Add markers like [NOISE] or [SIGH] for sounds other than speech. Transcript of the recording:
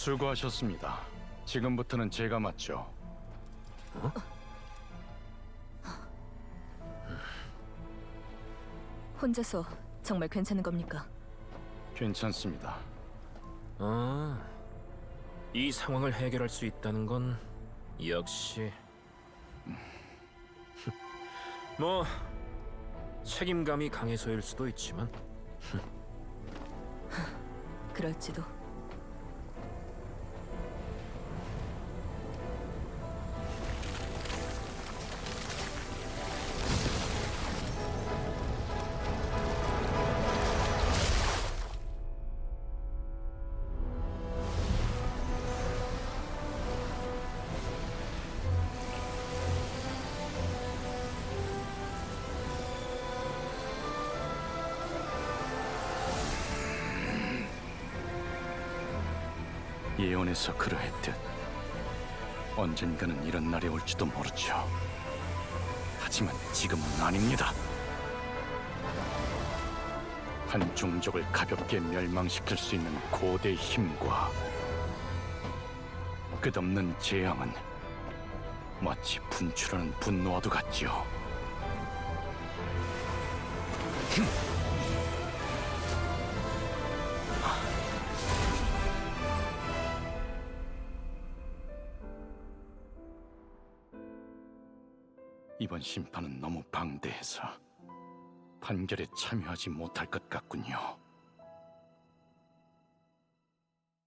수고하셨습니다. 지금부터는 제가 맞죠. 혼자서 정말 괜찮은 겁니까? 괜찮습니다. 아, 이 상황을 해결할 수 있다는 건 역시 [LAUGHS] 뭐 책임감이 강해서일 수도 있지만 그럴지도. 예언에서 그러했듯 언젠가는 이런 날이 올지도 모르죠. 하지만 지금은 아닙니다. 한 종족을 가볍게 멸망시킬 수 있는 고대 힘과 끝없는 재앙은 마치 분출하는 분노와도 같지요. 이번 심판은 너무 방대해서 판결에 참여하지 못할 것 같군요.